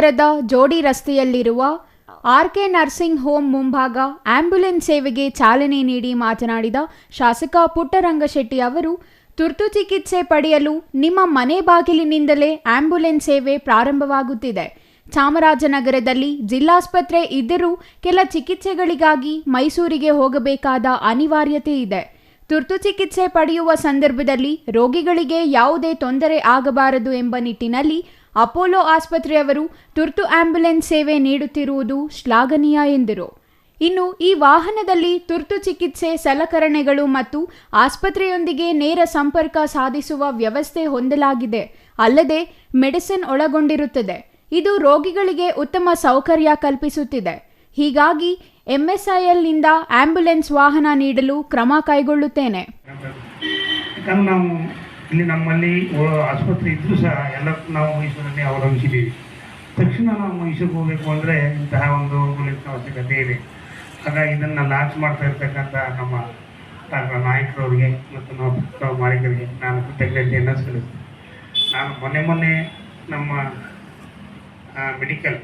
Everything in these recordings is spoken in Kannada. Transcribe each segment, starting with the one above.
ನಗರದ ಜೋಡಿ ರಸ್ತೆಯಲ್ಲಿರುವ ಆರ್ಕೆ ನರ್ಸಿಂಗ್ ಹೋಮ್ ಮುಂಭಾಗ ಆಂಬ್ಯುಲೆನ್ಸ್ ಸೇವೆಗೆ ಚಾಲನೆ ನೀಡಿ ಮಾತನಾಡಿದ ಶಾಸಕ ಪುಟ್ಟರಂಗಶೆಟ್ಟಿ ಅವರು, ತುರ್ತು ಚಿಕಿತ್ಸೆ ಪಡೆಯಲು ನಿಮ್ಮ ಮನೆ ಬಾಗಿಲಿನಿಂದಲೇ ಆಂಬ್ಯುಲೆನ್ಸ್ ಸೇವೆ ಪ್ರಾರಂಭವಾಗುತ್ತಿದೆ. ಚಾಮರಾಜನಗರದಲ್ಲಿ ಜಿಲ್ಲಾಸ್ಪತ್ರೆ ಇದ್ದರೂ ಕೆಲ ಚಿಕಿತ್ಸೆಗಳಿಗಾಗಿ ಮೈಸೂರಿಗೆ ಹೋಗಬೇಕಾದ ಅನಿವಾರ್ಯತೆ ಇದೆ. ತುರ್ತು ಚಿಕಿತ್ಸೆ ಪಡೆಯುವ ಸಂದರ್ಭದಲ್ಲಿ ರೋಗಿಗಳಿಗೆ ಯಾವುದೇ ತೊಂದರೆ ಆಗಬಾರದು ಎಂಬ ನಿಟ್ಟಿನಲ್ಲಿ ಅಪೋಲೋ ಆಸ್ಪತ್ರೆಯವರು ತುರ್ತು ಆಂಬ್ಯುಲೆನ್ಸ್ ಸೇವೆ ನೀಡುತ್ತಿರುವುದು ಶ್ಲಾಘನೀಯ ಎಂದರು. ಇನ್ನು ಈ ವಾಹನದಲ್ಲಿ ತುರ್ತು ಚಿಕಿತ್ಸೆ, ಸಲಕರಣೆಗಳು ಮತ್ತು ಆಸ್ಪತ್ರೆಯೊಂದಿಗೆ ನೇರ ಸಂಪರ್ಕ ಸಾಧಿಸುವ ವ್ಯವಸ್ಥೆ ಹೊಂದಲಾಗಿದೆ. ಅಲ್ಲದೆ ಮೆಡಿಸಿನ್ ಒಳಗೊಂಡಿರುತ್ತದೆ. ಇದು ರೋಗಿಗಳಿಗೆ ಉತ್ತಮ ಸೌಕರ್ಯ ಕಲ್ಪಿಸುತ್ತಿದೆ. ಹೀಗಾಗಿ ಎಂಎಸ್ಐಎಲ್ನಿಂದ ಆಂಬ್ಯುಲೆನ್ಸ್ ವಾಹನ ನೀಡಲು ಕ್ರಮ ಕೈಗೊಳ್ಳುತ್ತೇನೆ. ಇಲ್ಲಿ ನಮ್ಮಲ್ಲಿ ಆಸ್ಪತ್ರೆ ಇದ್ದರೂ ಸಹ ಎಲ್ಲ ನಾವು ಮೈಸೂರನ್ನೇ ಅವಲಂಬಿಸಿದ್ದೀವಿ. ತಕ್ಷಣ ನಾವು ಮೈಸೂರಿಗೆ ಹೋಗಬೇಕು ಅಂದರೆ ಇಂತಹ ಒಂದು ಆಂಬುಲೆನ್ಸ್ ಅವಶ್ಯಕತೆ ಇದೆ. ಹಾಗಾಗಿ ಇದನ್ನು ಲಾಂಚ್ ಮಾಡ್ತಾ ಇರ್ತಕ್ಕಂಥ ನಮ್ಮ ನಾಯಕರವರಿಗೆ ಮತ್ತು ನಮ್ಮ ಪುಸ್ತಕ ಮಾಲೀಕರಿಗೆ ನಾನು ಕೃತಜ್ಞತೆಯನ್ನು ಸಲ್ಲಿಸ್ತೀನಿ ನಾನು ಮೊನ್ನೆ ಮೊನ್ನೆ ನಮ್ಮ ಮೆಡಿಕಲ್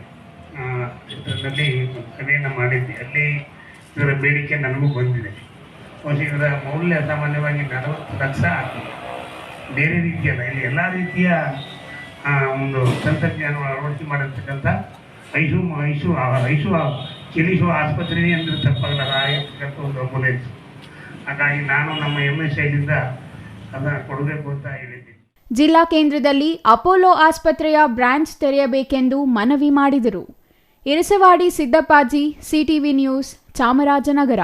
ಕ್ಷೇತ್ರದಲ್ಲಿ ಸಭೆಯನ್ನು ಮಾಡಿದ್ದೆ ಅಲ್ಲಿ ಇದರ ಬೇಡಿಕೆ ನನಗೂ ಬಂದಿದೆ. ಇದರ ಮೌಲ್ಯ ಸಾಮಾನ್ಯವಾಗಿ ನಲವತ್ತು ಲಕ್ಷ ಆಗ್ತದೆ. ಬೇರೆ ರೀತಿಯಲ್ಲ ಇಲ್ಲಿ ಎಲ್ಲ ರೀತಿಯ ಒಂದು ತಂತ್ರಜ್ಞಾನವನ್ನು ಅಳವಡಿಕೆ ಮಾಡಿರ್ತಕ್ಕಂಥ ಐಸು ಐಸು ಐಸು ಚಲಿಸುವ ಆಸ್ಪತ್ರೆನೇ ಅಂದರೆ ತಪ್ಪಾಗಲ್ಲ ಆಗಿರ್ತಕ್ಕಂಥ ಒಂದು ಅಂಬುಲೆನ್ಸ್ ಹಾಗಾಗಿ ನಾನು ನಮ್ಮ ಎಂ ಎಸ್ ಐನಿಂದ ಅದನ್ನು ಕೊಡಬೇಕು ಅಂತ ಹೇಳಿದ್ದೀನಿ. ಜಿಲ್ಲಾ ಕೇಂದ್ರದಲ್ಲಿ ಅಪೋಲೋ ಆಸ್ಪತ್ರೆಯ ಬ್ರಾಂಚ್ ತೆರೆಯಬೇಕೆಂದು ಮನವಿ ಮಾಡಿದರು. Irasavadi Siddappaji, CTV news, Chamarajanagar.